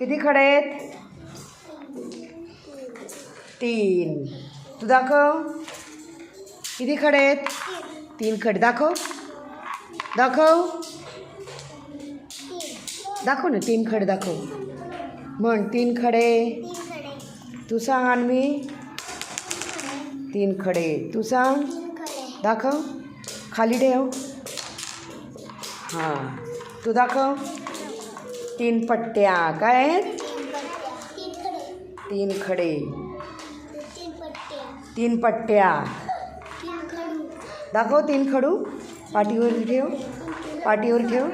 किती खडे आहेत? तीन. तू दाखव. किती खडे आहेत? तीन खडे. दाखव. दाखव. दाखव ना तीन खडे दाखव. म्हण तीन खडे. तू सांग आणि मी तीन खडे. तू सांग. दाखव. खाली ठेव. हां. तू दाखव. तीन पट्ट्या काय आहेत तीन खडे। तीन पट्ट्या। दाखव तीन खडू। पाठीवर ठेव पाठीवर ठेव.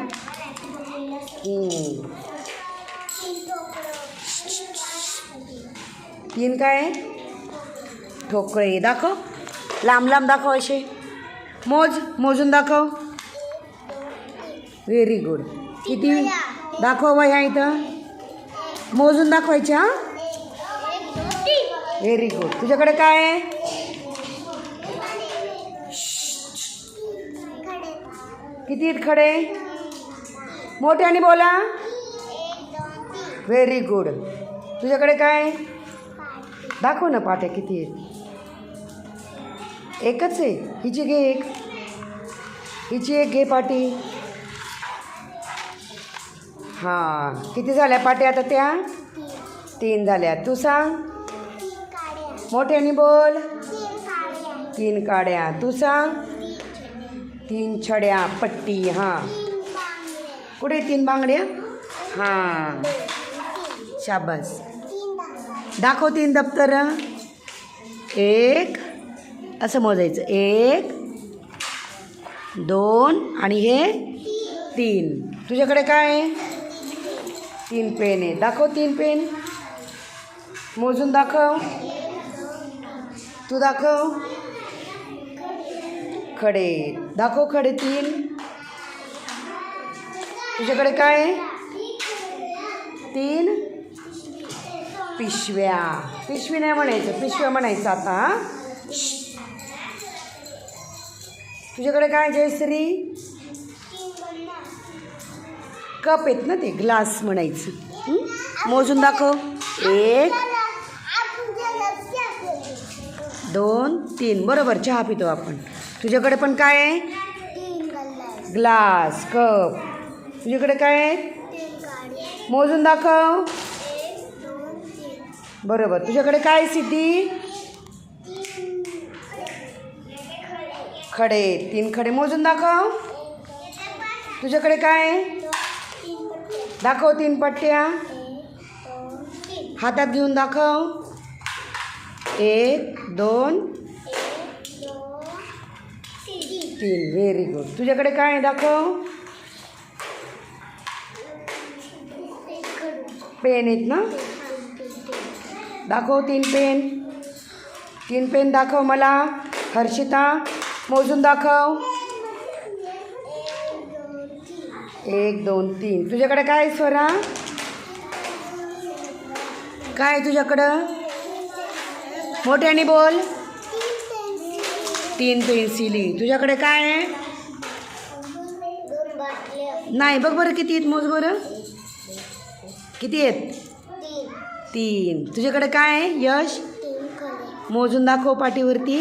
तीन काय आहे? ठोकळे दाखव लांब लांब दाखव असे मोज मोजून दाखव व्हेरी गुड किती? दाखव बाई ह्या इथं. मोजून दाखवायच्या व्हेरी गुड तुझ्याकडे काय आहे? किती आहेत खडे मोठ्याने बोला. व्हेरी गुड तुझ्याकडे काय? दाखव ना पाट्या किती आहेत. एकच आहे. हिची घे एक. हिची एक घे पाटी. हां किती झाल्या पाट्या आता त्या? तीन झाल्या. तू सांग. मोठ्याने बोल. तीन काड्या. तू सांग. तीन छड्या पट्टी हां. कुठे तीन बांगड्या? हां. शाबास. दाखव तीन दप्तर. एक. असं मोजायचं. एक दोन आणि हे तीन. तुझ्याकडे काय आहे? तीन पेन आहे. दाखव तीन पेन. मोजून दाखव. तू दाखव. खडे. दाखव खडे तीन. तुझ्याकडे काय आहे? तीन. पिशव्या. पिशवी नाही म्हणायचं. पिशव्या म्हणायचं आता तुझ्याकडे काय जयश्री? कप आहेत ना ते ग्लास म्हणायचं. मोजून दाखव. एक दोन तीन. बरोबर चहा पितो आपण. तुझ्याकडे पण काय आहे? ग्लास कप तुझ्याकडे काय आहे? मोजून दाखव. बरोबर. तुझ्याकडे काय सिद्धी? खडे. तीन खडे. मोजून दाखव. तुझ्याकडे काय आहे? दाखव तीन पट्ट्या. हातात घेऊन दाखव. एक दोन. तीन. व्हेरी गुड तुझ्याकडे काय आहे? दाखव. पेन आहेत ना? दाखव तीन पेन तीन पेन दाखव मला. हर्षिता मोजून दाखव. एक दोन तीन. तुझ्याकडे काय स्वरा? काय आहे तुझ्याकडं? मोठ्याने बोल. तीन पेन्सिली. तुझ्याकडे काय आहे? नाही बघ बरं किती आहेत मोज बरं. किती आहेत? तीन. तुझ्याकडे काय आहे यश? मोजून दाखव पाठीवरती.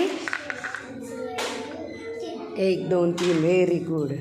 एक दोन तीन. Very good